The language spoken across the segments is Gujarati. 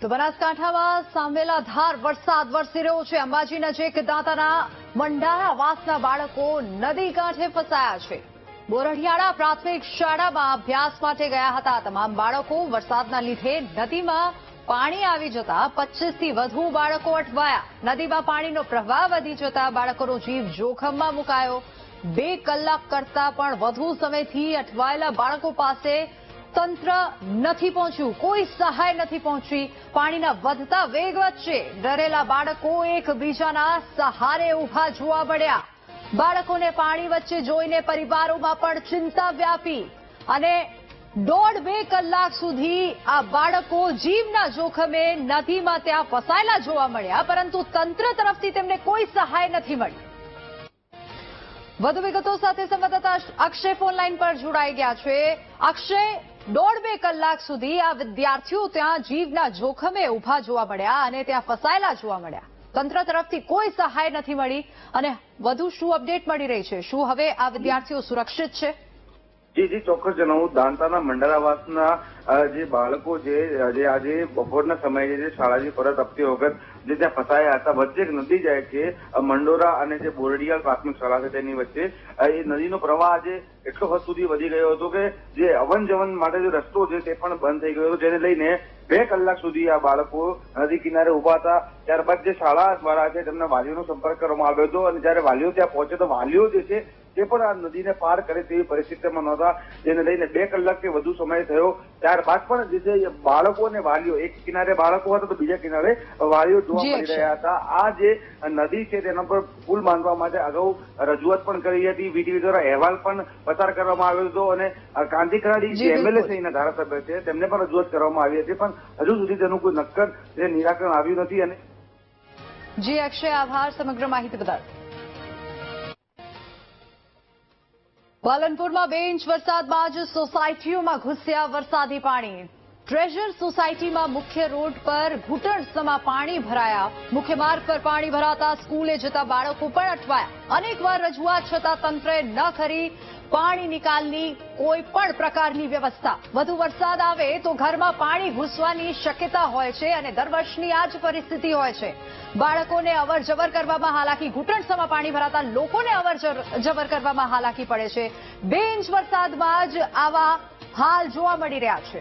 તો બનાસકાંઠામાં સાંભેલા વરસાદ વરસી રહ્યો છે. અંબાજી નજીક દાંતાના મંડારા વાસના બાળકો નદી કાંઠે ફસાયા છે. બોરઢિયાળા પ્રાથમિક શાળામાં અભ્યાસ માટે ગયા હતા. તમામ બાળકો વરસાદના લીધે નદીમાં પાણી આવી જતા પચીસથી વધુ બાળકો અટવાયા. નદીમાં પાણીનો પ્રવાહ વધી જતા બાળકોનો જીવ જોખમમાં મુકાયો. બે કલાક કરતા પણ વધુ સમયથી અટવાયેલા બાળકો પાસે તંત્ર નથી પહોંચ્યું, કોઈ સહાય નથી પહોંચી. પાણીના વધતા વેગ વચ્ચે ડરેલા બાળકો એકબીજાના સહારે ઊભા જોવા મળ્યા. બાળકોને પાણી વચ્ચે જોઈને પરિવારોમાં પણ ચિંતા વ્યાપી અને દોઢ બે કલાક સુધી આ બાળકો જીવના જોખમે નદીમાં ત્યાં ફસાયેલા જોવા મળ્યા, પરંતુ તંત્ર તરફથી તેમને કોઈ સહાય નથી મળી. વધુ વિગતો સાથે સંવાદદાતા અક્ષય ફોન લાઈન પર જોડાઈ ગયા છે. અક્ષય દોઢ બે કલાક સુધી આ વિદ્યાર્થીઓ ત્યાં જીવના જોખમે ઊભા જોવા મળ્યા અને ત્યાં ફસાયેલા જોવા મળ્યા. તંત્ર તરફથી કોઈ સહાય નથી મળી અને વધુ શું અપડેટ મળી રહી છે? શું હવે આ વિદ્યાર્થીઓ સુરક્ષિત છે? જી ચોક્કસ જણાવું. દાંતાના મંડળાવાસના જે બાળકો છે જે આજે બપોરના સમયે જે શાળાની પરત આપતી વખત જે ત્યાં ફસાયા હતા, વચ્ચે એક નદી જાય છે મંડોરા અને જે બોરડિયાલ પ્રાથમિક શાળા છે તેની વચ્ચે. એ નદીનો પ્રવાહ આજે એટલો હદ સુધી વધી ગયો હતો કે જે અવન જવન માટે જે રસ્તો છે તે પણ બંધ થઈ ગયો હતો, જેને લઈને બે કલાક સુધી આ બાળકો નદી કિનારે ઊભા હતા. ત્યારબાદ જે શાળા દ્વારા છે તેમના વાલીઓનો સંપર્ક કરવામાં આવ્યો હતો અને જયારે વાલીઓ ત્યાં પહોંચે તો વાલીઓ જે છે તે પણ આ નદીને પાર કરે તેવી પરિસ્થિતિમાં નહોતા. જેને લઈને બે કલાકથી વધુ સમય થયો. ત્યારબાદ પણ જે છે બાળકો અને વાલીઓ એક કિનારે બાળકો હતા તો બીજા કિનારે વાલીઓ જોવા મળી રહ્યા હતા. આ જે નદી છે તેના પર પુલ બાંધવા માટે અગાઉ રજૂઆત પણ કરી હતી. વીટીવી દ્વારા અહેવાલ પણ પસાર કરવામાં આવ્યો હતો અને કાંતિ ખરાડી જે એમએલએ. સહીના ધારાસભ્ય છે તેમને પણ રજૂઆત કરવામાં આવી હતી. પણ હજુ સુધી તેનું કોઈ નક્કર નિરાકરણ આવ્યું નથી અને જી અક્ષય આભાર. સમગ્ર માહિતી બદલ પાલનપુરમાં બે ઇંચ વરસાદ બાદ સોસાયટીઓમાં ઘૂસ્યા વરસાદી પાણી. ટ્રેઝર સોસાયટીમાં મુખ્ય રોડ પર ઘૂંટણસમાં પાણી ભરાયા. મુખ્ય માર્ગ પર પાણી ભરાતા સ્કૂલે જતા બાળકો પણ અટવાયા. અનેકવાર રજૂઆત છતાં તંત્રએ ન કરી પાણી નિકાલની કોઈ પણ પ્રકારની વ્યવસ્થા. વધુ વરસાદ આવે તો ઘરમાં પાણી ઘૂસવાની શક્યતા હોય છે અને દર વર્ષની આ જ પરિસ્થિતિ હોય છે. બાળકોને અવર જવર કરવામાં હાલાકી ઘૂંટણસમાં પાણી ભરાતા લોકોને અવર જવર કરવામાં હાલાકી પડે છે. બે ઇંચ વરસાદમાં જ આવા હાલ જોવા મળી રહ્યા છે.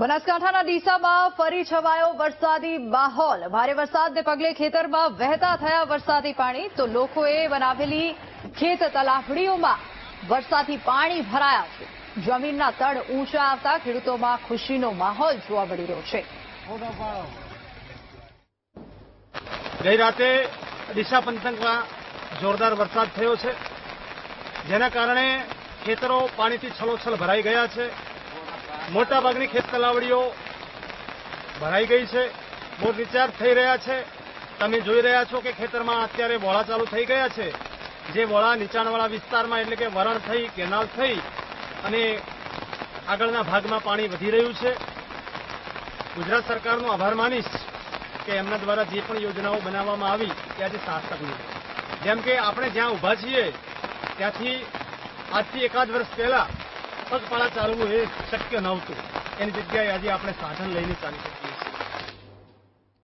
બનાસકાંઠાના ડીસામાં ફરી છવાયો વરસાદી માહોલ. ભારે વરસાદને પગલે ખેતરમાં વહેતા થયા વરસાદી પાણી. તો લોકોએ બનાવેલી ખેત તલાફડીઓમાં વરસાદી પાણી ભરાયા છે. જમીનના તળ ઊંચા આવતા ખેડૂતોમાં ખુશીનો માહોલ જોવા મળી રહ્યો છે. ગઈ રાતે ડીસા પંથકમાં જોરદાર વરસાદ થયો છે. જેના કારણે ખેતરો પાણીથી છલોછલ ભરાઈ ગયા છે. મોટાભાગની ખેત તલાવડીઓ ભરાઈ ગઈ છે. બોર રિચાર્જ થઈ રહ્યા છે. તમે જોઈ રહ્યા છો કે ખેતરમાં અત્યારે વોળા ચાલુ થઈ ગયા છે. જે વોળા નીચાણવાળા વિસ્તારમાં એટલે કે વરણ થઈ, કેનાલ થઈ અને આગળના ભાગમાં પાણી વધી રહ્યું છે. ગુજરાત સરકારનો આભાર માનીશ કે એમના દ્વારા જે પણ યોજનાઓ બનાવવામાં આવી, તે આજે સાર્થક નીવડી જેમ કે આપણે જ્યાં ઊભા છીએ, ત્યાંથી આજથી એકાદ વર્ષ પહેલા પગપાળા ચાલવું એ શક્ય નહોતું. એની જગ્યાએ આજે આપણે સાધન લઈને ચાલી શકીએ.